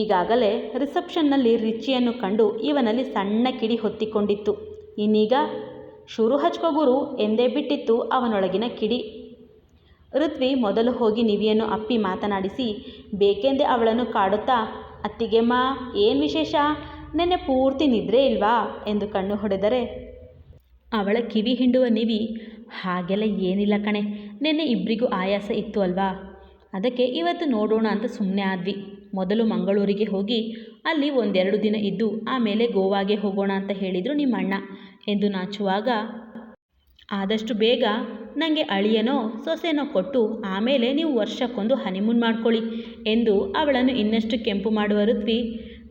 Speaker 1: ಈಗಾಗಲೇ ರಿಸೆಪ್ಷನ್ನಲ್ಲಿ ರಿಚಿಯನ್ನು ಕಂಡು ಇವನಲ್ಲಿ ಸಣ್ಣ ಕಿಡಿ ಹೊತ್ತಿಕೊಂಡಿತ್ತು. ಇನ್ನೀಗ ಶುರು ಹಚ್ಕೋ ಗುರು ಎಂದೇ ಬಿಟ್ಟಿತ್ತು ಅವನೊಳಗಿನ ಕಿಡಿ. ಋತ್ವಿ ಮೊದಲು ಹೋಗಿ ನಿವಿಯನ್ನು ಅಪ್ಪಿ ಮಾತನಾಡಿಸಿ, ಬೇಕೆಂದೇ ಅವಳನ್ನು ಕಾಡುತ್ತಾ? ಅತ್ತಿಗೆಮ್ಮ ಏನು ವಿಶೇಷ? ನೆನ್ನೆ ಪೂರ್ತಿ ನಿದ್ರೆ ಇಲ್ವಾ? ಎಂದು ಕಣ್ಣು ಹೊಡೆದರೆ, ಅವಳ ಕಿವಿ ಹಿಂಡುವ ನಿವಿ, ಹಾಗೆಲ್ಲ ಏನಿಲ್ಲ ಕಣೆ. ನೆನ್ನೆ ಇಬ್ಬರಿಗೂ ಆಯಾಸ ಇತ್ತು ಅಲ್ವಾ? ಅದಕ್ಕೆ ಇವತ್ತು ನೋಡೋಣ ಅಂತ ಸುಮ್ಮನೆ ಆದ್ವಿ. ಮೊದಲು ಮಂಗಳೂರಿಗೆ ಹೋಗಿ ಅಲ್ಲಿ ಒಂದೆರಡು ದಿನ ಇದ್ದು ಆಮೇಲೆ ಗೋವಾಗೆ ಹೋಗೋಣ ಅಂತ ಹೇಳಿದರು ನಿಮ್ಮಣ್ಣ. ಎಂದು ನಾಚುವಾಗ, ಆದಷ್ಟು ಬೇಗ ನನಗೆ ಅಳಿಯನೋ ಸೊಸೆನೋ ಕೊಟ್ಟು ಆಮೇಲೆ ನೀವು ವರ್ಷಕ್ಕೊಂದು ಹನಿಮೂನ್ ಮಾಡ್ಕೊಳ್ಳಿ ಎಂದು ಅವಳನ್ನು ಇನ್ನಷ್ಟು ಕೆಂಪು ಮಾಡುವ ಋತ್ವಿ,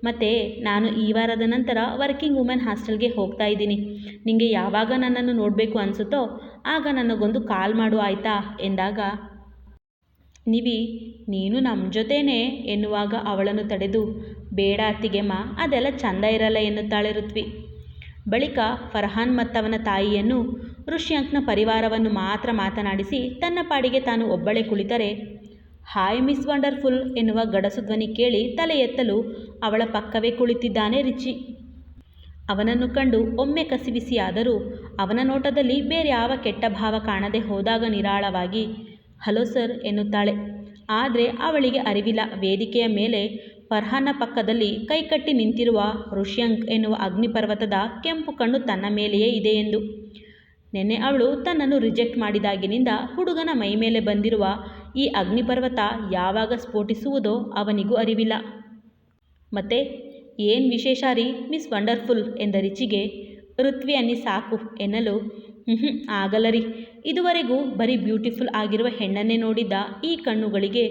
Speaker 1: ಮತ್ತು ನಾನು ಈ ವಾರದ ನಂತರ ವರ್ಕಿಂಗ್ ವುಮೆನ್ ಹಾಸ್ಟೆಲ್ಗೆ ಹೋಗ್ತಾ ಇದ್ದೀನಿ. ನಿಮಗೆ ಯಾವಾಗ ನನ್ನನ್ನು ನೋಡಬೇಕು ಅನಿಸುತ್ತೋ ಆಗ ನನಗೊಂದು ಕಾಲ್ ಮಾಡು ಆಯಿತಾ? ಎಂದಾಗ ನಿವಿ, ನೀನು ನಮ್ಮ ಜೊತೆನೇ ಎನ್ನುವಾಗ ಅವಳನ್ನು ತಡೆದು, ಬೇಡ ಅತ್ತಿಗೆಮ್ಮ ಅದೆಲ್ಲ ಚಂದ ಇರಲ್ಲ ಎನ್ನುತ್ತಾಳೆ ಋತ್ವಿ. ಬಳಿಕ ಫರ್ಹಾನ್ ಮತ್ತವನ ತಾಯಿಯನ್ನು, ಋಷ್ಯಾಂಕ್ನ ಪರಿವಾರವನ್ನು ಮಾತ್ರ ಮಾತನಾಡಿಸಿ ತನ್ನ ಪಾಡಿಗೆ ತಾನು ಒಬ್ಬಳೇ ಕುಳಿತರೆ, ಹಾಯ್ ಮಿಸ್ ವಂಡರ್ಫುಲ್ ಎನ್ನುವ ಗಡಸು ಧ್ವನಿ ಕೇಳಿ ತಲೆ ಎತ್ತಲು ಅವಳ ಪಕ್ಕವೇ ಕುಳಿತಿದ್ದಾನೆ ರಿಚಿ. ಅವನನ್ನು ಕಂಡು ಒಮ್ಮೆ ಕಸಿವಿಸಿಯಾದರೂ ಅವನ ನೋಟದಲ್ಲಿ ಬೇರೆ ಯಾವ ಕೆಟ್ಟ ಭಾವ ಕಾಣದೆ ಹೋದಾಗ ನಿರಾಳವಾಗಿ ಹಲೋ ಸರ್ ಎನ್ನುತ್ತಾಳೆ. ಆದರೆ ಅವಳಿಗೆ ಅರಿವಿಲ್ಲ. ವೇದಿಕೆಯ ಮೇಲೆ ಫರ್ಹಾನ ಪಕ್ಕದಲ್ಲಿ ಕೈಕಟ್ಟಿ ನಿಂತಿರುವ ಋಷ್ಯಂಕ್ ಎನ್ನುವ ಅಗ್ನಿಪರ್ವತದ ಕೆಂಪು ಕಣ್ಣು ತನ್ನ ಮೇಲೆಯೇ ಇದೆ ಎಂದು. ನೆನ್ನೆ ಅವಳು ತನ್ನನ್ನು ರಿಜೆಕ್ಟ್ ಮಾಡಿದಾಗಿನಿಂದ ಹುಡುಗನ ಮೈಮೇಲೆ ಬಂದಿರುವ ಈ ಅಗ್ನಿಪರ್ವತ ಯಾವಾಗ ಸ್ಫೋಟಿಸುವುದೋ ಅವನಿಗೂ ಅರಿವಿಲ್ಲ. ಮತ್ತೆ, ಏನು ವಿಶೇಷ ರೀ ಮಿಸ್ ವಂಡರ್ಫುಲ್ ಎಂದ ರಿಚಿಗೆ ಋತ್ವಿ ಅನ್ನಿ ಸಾಕು ಎನ್ನಲು ಹ್ಞೂ ಆಗಲ್ಲ ರೀ. ಇದುವರೆಗೂ ಬರೀ ಬ್ಯೂಟಿಫುಲ್ ಆಗಿರುವ ಹೆಣ್ಣನ್ನೇ ನೋಡಿದ್ದ ಈ ಕಣ್ಣುಗಳಿಗೆ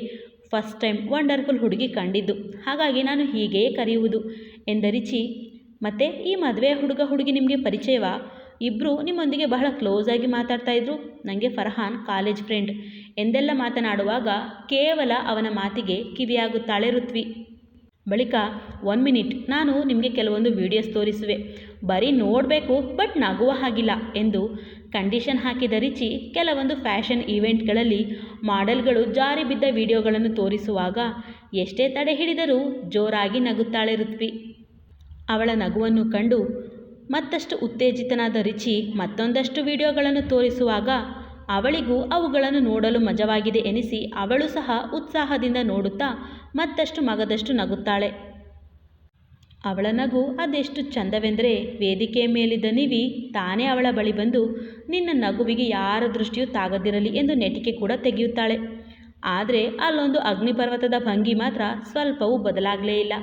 Speaker 1: ಫಸ್ಟ್ ಟೈಮ್ ವಂಡರ್ಫುಲ್ ಹುಡುಗಿ ಕಂಡಿದ್ದು. ಹಾಗಾಗಿ ನಾನು ಹೀಗೆಯೇ ಕರೆಯುವುದು. ಎಂದರಿಚಿ ಮತ್ತು ಈ ಮದುವೆ ಹುಡುಗ ಹುಡುಗಿ ನಿಮಗೆ ಪರಿಚಯವಾ? ಇಬ್ಬರು ನಿಮ್ಮೊಂದಿಗೆ ಬಹಳ ಕ್ಲೋಸ್ ಆಗಿ ಮಾತಾಡ್ತಾ ಇದ್ರು. ನನಗೆ ಫರ್ಹಾನ್ ಕಾಲೇಜ್ ಫ್ರೆಂಡ್. ಎಂದೆಲ್ಲ ಮಾತನಾಡುವಾಗ ಕೇವಲ ಅವನ ಮಾತಿಗೆ ಕಿವಿಯಾಗುತ್ತಾಳೆ ಋತ್ವಿ. ಬಳಿಕ ಒನ್ ಮಿನಿಟ್ ನಾನು ನಿಮಗೆ ಕೆಲವೊಂದು ವಿಡಿಯೋಸ್ ತೋರಿಸುವೆ. ಬರೀ ನೋಡಬೇಕು ಬಟ್ ನಗುವ ಹಾಗಿಲ್ಲ ಎಂದು ಕಂಡೀಷನ್ ಹಾಕಿದ ರಿಚಿ ಕೆಲವೊಂದು ಫ್ಯಾಷನ್ ಈವೆಂಟ್ಗಳಲ್ಲಿ ಮಾಡೆಲ್ಗಳು ಜಾರಿ ಬಿದ್ದ ವಿಡಿಯೋಗಳನ್ನು ತೋರಿಸುವಾಗ ಎಷ್ಟೇ ತಡೆ ಹಿಡಿದರೂ ಜೋರಾಗಿ ನಗುತ್ತಾಳೆ ಋತ್ವಿ. ಅವಳ ನಗುವನ್ನು ಕಂಡು ಮತ್ತಷ್ಟು ಉತ್ತೇಜಿತನಾದ ರಿಚಿ ಮತ್ತೊಂದಷ್ಟು ವಿಡಿಯೋಗಳನ್ನು ತೋರಿಸುವಾಗ ಅವಳಿಗೂ ಅವುಗಳನ್ನು ನೋಡಲು ಮಜವಾಗಿದೆ ಎನಿಸಿ ಅವಳು ಸಹ ಉತ್ಸಾಹದಿಂದ ನೋಡುತ್ತಾ ಮತ್ತಷ್ಟು ಮಗದಷ್ಟು ನಗುತ್ತಾಳೆ. ಅವಳ ನಗು ಅದೆಷ್ಟು ಚಂದವೆಂದರೆ ವೇದಿಕೆಯ ಮೇಲಿದ್ದ ನಿವಿ ತಾನೇ ಅವಳ ಬಳಿ ಬಂದು ನಿನ್ನ ನಗುವಿಗೆ ಯಾರ ದೃಷ್ಟಿಯೂ ತಾಗದಿರಲಿ ಎಂದು ನೆಟಿಕೆ ಕೂಡ ತೆಗೆಯುತ್ತಾಳೆ. ಆದರೆ ಅಲ್ಲೊಂದು ಅಗ್ನಿಪರ್ವತದ ಭಂಗಿ ಮಾತ್ರ ಸ್ವಲ್ಪವೂ ಬದಲಾಗಲೇ ಇಲ್ಲ.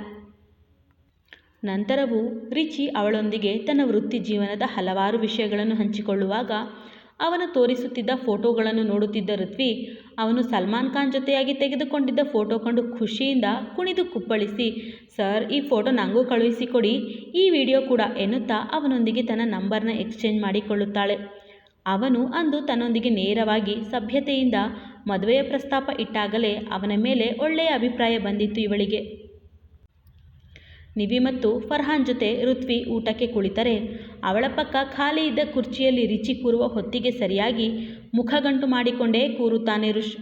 Speaker 1: ನಂತರವೂ ರಿಚಿ ಅವಳೊಂದಿಗೆ ತನ್ನ ವೃತ್ತಿ ಜೀವನದ ಹಲವಾರು ವಿಷಯಗಳನ್ನು ಹಂಚಿಕೊಳ್ಳುವಾಗ ಅವನು ತೋರಿಸುತ್ತಿದ್ದ ಫೋಟೋಗಳನ್ನು ನೋಡುತ್ತಿದ್ದ ಋತ್ವಿ, ಅವನು ಸಲ್ಮಾನ್ ಖಾನ್ ಜೊತೆಯಾಗಿ ತೆಗೆದುಕೊಂಡಿದ್ದ ಫೋಟೋ ಕಂಡು ಖುಷಿಯಿಂದ ಕುಣಿದು ಕುಪ್ಪಳಿಸಿ, ಸರ್, ಈ ಫೋಟೋ ನನಗೂ ಕಳುಹಿಸಿಕೊಡಿ. ಈ ವಿಡಿಯೋ ಕೂಡ ಎನ್ನುತ್ತಾ ಅವನೊಂದಿಗೆ ತನ್ನ ನಂಬರ್ನ ಎಕ್ಸ್ಚೇಂಜ್ ಮಾಡಿಕೊಳ್ಳುತ್ತಾಳೆ. ಅವನು ಅಂದು ತನ್ನೊಂದಿಗೆ ನೇರವಾಗಿ ಸಭ್ಯತೆಯಿಂದ ಮದುವೆಯ ಪ್ರಸ್ತಾಪ ಇಟ್ಟಾಗಲೇ ಅವನ ಮೇಲೆ ಒಳ್ಳೆಯ ಅಭಿಪ್ರಾಯ ಬಂದಿತ್ತು ಇವಳಿಗೆ. ನಿವಿ ಮತ್ತು ಫರ್ಹಾನ್ ಜೊತೆ ಋತ್ವಿ ಊಟಕ್ಕೆ ಕುಳಿತರೆ ಅವಳ ಪಕ್ಕ ಖಾಲಿ ಇದ್ದ ಕುರ್ಚಿಯಲ್ಲಿ ರಿಚಿ ಕೂರುವ ಹೊತ್ತಿಗೆ ಸರಿಯಾಗಿ ಮುಖಗಂಟು ಮಾಡಿಕೊಂಡೇ ಕೂರುತ್ತಾನೆ ರುಷ್.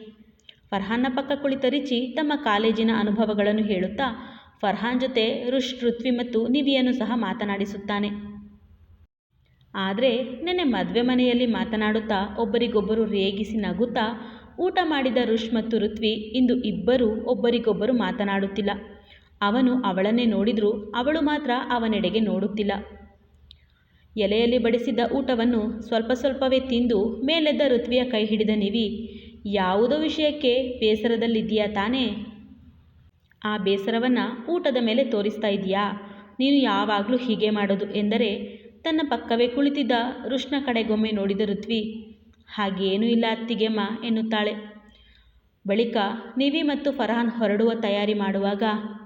Speaker 1: ಫರ್ಹಾನ್ನ ಪಕ್ಕ ಕುಳಿತ ರಿಚಿ ತಮ್ಮ ಕಾಲೇಜಿನ ಅನುಭವಗಳನ್ನು ಹೇಳುತ್ತಾ ಫರ್ಹಾನ್ ಜೊತೆ ಋಷ್ ಋತ್ವಿ ಮತ್ತು ನಿವಿಯನ್ನು ಸಹ ಮಾತನಾಡಿಸುತ್ತಾನೆ. ಆದರೆ ನೆನ್ನೆ ಮದುವೆ ಮನೆಯಲ್ಲಿ ಮಾತನಾಡುತ್ತಾ ಒಬ್ಬರಿಗೊಬ್ಬರು ರೇಗಿಸಿ ನಗುತ್ತಾ ಊಟ ಮಾಡಿದ ಋಷ್ ಮತ್ತು ಋತ್ವಿ ಇಂದು ಇಬ್ಬರೂ ಒಬ್ಬರಿಗೊಬ್ಬರು ಮಾತನಾಡುತ್ತಿಲ್ಲ. ಅವನು ಅವಳನ್ನೇ ನೋಡಿದರೂ ಅವಳು ಮಾತ್ರ ಅವನೆಡೆಗೆ ನೋಡುತ್ತಿಲ್ಲ. ಎಲೆಯಲ್ಲಿ ಬಡಿಸಿದ್ದ ಊಟವನ್ನು ಸ್ವಲ್ಪ ಸ್ವಲ್ಪವೇ ತಿಂದು ಮೇಲೆದ್ದ ಋತ್ವಿಯ ಕೈ ಹಿಡಿದ ನಿವಿ, ಯಾವುದೋ ವಿಷಯಕ್ಕೆ ಬೇಸರದಲ್ಲಿದ್ದೀಯಾ ತಾನೇ? ಆ ಬೇಸರವನ್ನು ಊಟದ ಮೇಲೆ ತೋರಿಸ್ತಾ ಇದೆಯಾ ನೀನು ಯಾವಾಗಲೂ ಹೀಗೆ ಮಾಡೋದು ಎಂದರೆ ತನ್ನ ಪಕ್ಕವೇ ಕುಳಿತಿದ್ದ ಋಷ್ಣ ಕಡೆಗೊಮ್ಮೆ ನೋಡಿದ ಋತ್ವಿ, ಹಾಗೇನೂ ಇಲ್ಲ ಅತ್ತಿಗೆಮ್ಮ ಎನ್ನುತ್ತಾಳೆ. ಬಳಿಕ ನಿವಿ ಮತ್ತು ಫರಹಾನ್ ಹೊರಡುವ ತಯಾರಿ ಮಾಡುವಾಗ,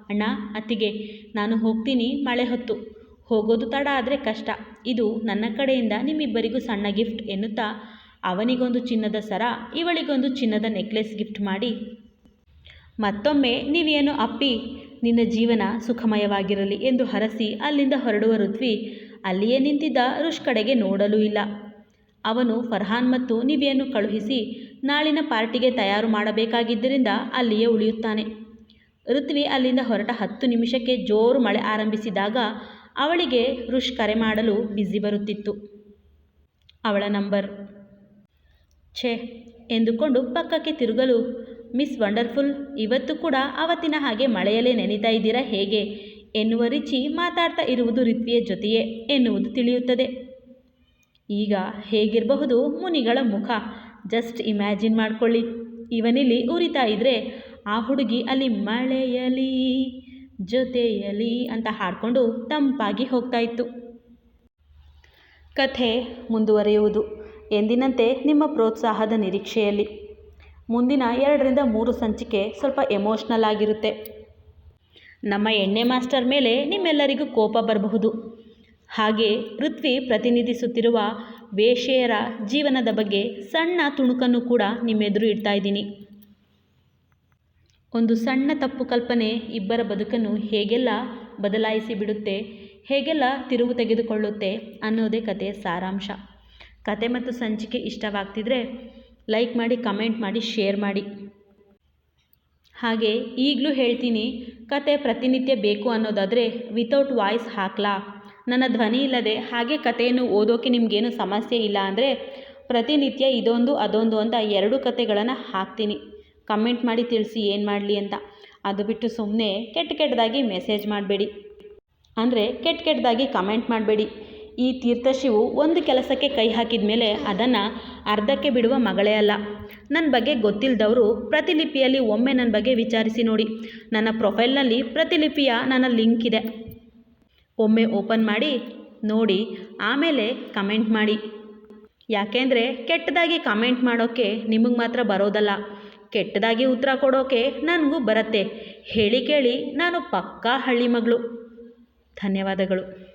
Speaker 1: ಅಣ್ಣ, ಅತ್ತಿಗೆ, ನಾನು ಹೋಗ್ತೀನಿ, ಮಳೆ ಹೊತ್ತು. ಹೋಗೋದು ತಡ ಆದರೆ ಕಷ್ಟ. ಇದು ನನ್ನ ಕಡೆಯಿಂದ ನಿಮ್ಮಿಬ್ಬರಿಗೂ ಸಣ್ಣ ಗಿಫ್ಟ್ ಎನ್ನುತ್ತಾ ಅವನಿಗೊಂದು ಚಿನ್ನದ ಸರ, ಇವಳಿಗೊಂದು ಚಿನ್ನದ ನೆಕ್ಲೆಸ್ ಗಿಫ್ಟ್ ಮಾಡಿ. ಮತ್ತೊಮ್ಮೆ, ನೀವೇನು ಅಪ್ಪಿ, ನಿನ್ನ ಜೀವನ ಸುಖಮಯವಾಗಿರಲಿ ಎಂದು ಹರಸಿ ಅಲ್ಲಿಂದ ಹೊರಡುವ ಋತ್ವಿ ಅಲ್ಲಿಯೇ ನಿಂತಿದ್ದ ಋಷ್ ಕಡೆಗೆ ನೋಡಲೂ ಇಲ್ಲ. ಅವನು ಫರ್ಹಾನ್ ಮತ್ತು ನಿವಿಯನ್ನು ಕಳುಹಿಸಿ ನಾಳಿನ ಪಾರ್ಟಿಗೆ ತಯಾರು ಮಾಡಬೇಕಾಗಿದ್ದರಿಂದ ಅಲ್ಲಿಯೇ ಉಳಿಯುತ್ತಾನೆ. ಋತ್ವಿ ಅಲ್ಲಿಂದ ಹೊರಟ ಹತ್ತು ನಿಮಿಷಕ್ಕೆ ಜೋರು ಮಳೆ ಆರಂಭಿಸಿದಾಗ ಅವಳಿಗೆ ಋಷ್ ಕರೆ ಮಾಡಲು ಬ್ಯುಸಿ ಬರುತ್ತಿತ್ತು. ಅವಳ ನಂಬರ್ ಛೇ, ಎಂದುಕೊಂಡು ಪಕ್ಕಕ್ಕೆ ತಿರುಗಲು ಮಿಸ್ ವಂಡರ್ಫುಲ್ ಇವತ್ತು ಕೂಡ ಅವತ್ತಿನ ಹಾಗೆ ಮಳೆಯಲ್ಲೇ ನೆನೀತಾ ಇದ್ದೀರಾ ಹೇಗೆ? ಎನ್ನುವ ರಿಚಿ ಮಾತಾಡ್ತಾ ಇರುವುದು ರಿತ್ವಿಯ ಜೊತೆಯೇ ಎನ್ನುವುದು ತಿಳಿಯುತ್ತದೆ. ಈಗ ಹೇಗಿರಬಹುದು ಮುನಿಗಳ ಮುಖ? ಜಸ್ಟ್ ಇಮ್ಯಾಜಿನ್ ಮಾಡ್ಕೊಳ್ಳಿ. ಇವನಿಲ್ಲಿ ಉರಿತಾ ಇದ್ದರೆ ಆ ಹುಡುಗಿ ಅಲ್ಲಿ ಮಳೆಯಲಿ ಜೊತೆಯಲಿ ಅಂತ ಹಾಡಿಕೊಂಡು ತಂಪಾಗಿ ಹೋಗ್ತಾ ಇತ್ತು ಕಥೆ ಮುಂದುವರಿಯುವುದು. ಎಂದಿನಂತೆ ನಿಮ್ಮ ಪ್ರೋತ್ಸಾಹದ ನಿರೀಕ್ಷೆಯಲ್ಲಿ. ಮುಂದಿನ ಎರಡರಿಂದ ಮೂರು ಸಂಚಿಕೆ ಸ್ವಲ್ಪ ಎಮೋಷ್ನಲ್ ಆಗಿರುತ್ತೆ. ನಮ್ಮ ಎಣ್ಣೆ ಮಾಸ್ಟರ್ ಮೇಲೆ ನಿಮ್ಮೆಲ್ಲರಿಗೂ ಕೋಪ ಬರಬಹುದು. ಹಾಗೆ ಪೃಥ್ವಿ ಪ್ರತಿನಿಧಿಸುತ್ತಿರುವ ವೇಶ್ಯೆಯರ ಜೀವನದ ಬಗ್ಗೆ ಸಣ್ಣ ತುಣುಕನ್ನು ಕೂಡ ನಿಮ್ಮೆದುರು ಇಡ್ತಾ ಇದ್ದೀನಿ. ಒಂದು ಸಣ್ಣ ತಪ್ಪು ಕಲ್ಪನೆ ಇಬ್ಬರ ಬದುಕನ್ನು ಹೇಗೆಲ್ಲ ಬದಲಾಯಿಸಿ ಬಿಡುತ್ತೆ, ಹೇಗೆಲ್ಲ ತಿರುವು ತೆಗೆದುಕೊಳ್ಳುತ್ತೆ ಅನ್ನೋದೇ ಕಥೆಯ ಸಾರಾಂಶ. ಕತೆ ಮತ್ತು ಸಂಚಿಕೆ ಇಷ್ಟವಾಗ್ತಿದ್ರೆ ಲೈಕ್ ಮಾಡಿ, ಕಮೆಂಟ್ ಮಾಡಿ, ಶೇರ್ ಮಾಡಿ. ಹಾಗೆ ಈಗಲೂ ಹೇಳ್ತೀನಿ ಕತೆ ಪ್ರತಿನಿತ್ಯ ಬೇಕು ಅನ್ನೋದಾದರೆ ವಿತೌಟ್ ವಾಯ್ಸ್ ಹಾಕ್ಲಾ. ನನ್ನ ಧ್ವನಿ ಇಲ್ಲದೆ ಹಾಗೆ ಕತೆಯನ್ನು ಓದೋಕೆ ನಿಮಗೇನು ಸಮಸ್ಯೆ ಇಲ್ಲ ಅಂದರೆ ಪ್ರತಿನಿತ್ಯ ಇದೊಂದು, ಅದೊಂದು ಅಂತ ಎರಡು ಕತೆಗಳನ್ನು ಹಾಕ್ತೀನಿ. ಕಮೆಂಟ್ ಮಾಡಿ ತಿಳಿಸಿ ಏನು ಮಾಡಲಿ ಅಂತ. ಅದು ಬಿಟ್ಟು ಸುಮ್ಮನೆ ಕೆಟ್ಟ ಕೆಟ್ಟದಾಗಿ ಮೆಸೇಜ್ ಮಾಡಬೇಡಿ. ಅಂದರೆ ಕೆಟ್ಟ ಕೆಟ್ಟದಾಗಿ ಕಮೆಂಟ್ ಮಾಡಬೇಡಿ. ಈ ತೀರ್ಥಶಿವು ಒಂದು ಕೆಲಸಕ್ಕೆ ಕೈ ಹಾಕಿದ ಮೇಲೆ ಅದನ್ನು ಅರ್ಧಕ್ಕೆ ಬಿಡುವ ಮಗಳೇ ಅಲ್ಲ. ನನ್ನ ಬಗ್ಗೆ ಗೊತ್ತಿಲ್ಲದವರು ಪ್ರತಿಲಿಪಿಯಲ್ಲಿ ಒಮ್ಮೆ ನನ್ನ ಬಗ್ಗೆ ವಿಚಾರಿಸಿ ನೋಡಿ. ನನ್ನ ಪ್ರೊಫೈಲ್ನಲ್ಲಿ ಪ್ರತಿಲಿಪಿಯ ನನ್ನ ಲಿಂಕ್ ಇದೆ. ಒಮ್ಮೆ ಓಪನ್ ಮಾಡಿ, ನೋಡಿ, ಆಮೇಲೆ ಕಮೆಂಟ್ ಮಾಡಿ. ಯಾಕೆಂದರೆ ಕೆಟ್ಟದಾಗಿ ಕಮೆಂಟ್ ಮಾಡೋಕ್ಕೆ ನಿಮಗೆ ಮಾತ್ರ ಬರೋದಲ್ಲ. ಕೆಟ್ಟದಾಗಿ ಉತ್ತರ ಕೊಡೋಕೆ ನನಗೂ ಬರುತ್ತೆ. ಹೇಳಿ ಕೇಳಿ ನಾನು ಪಕ್ಕಾ ಹಳ್ಳಿ ಮಗಳು. ಧನ್ಯವಾದಗಳು.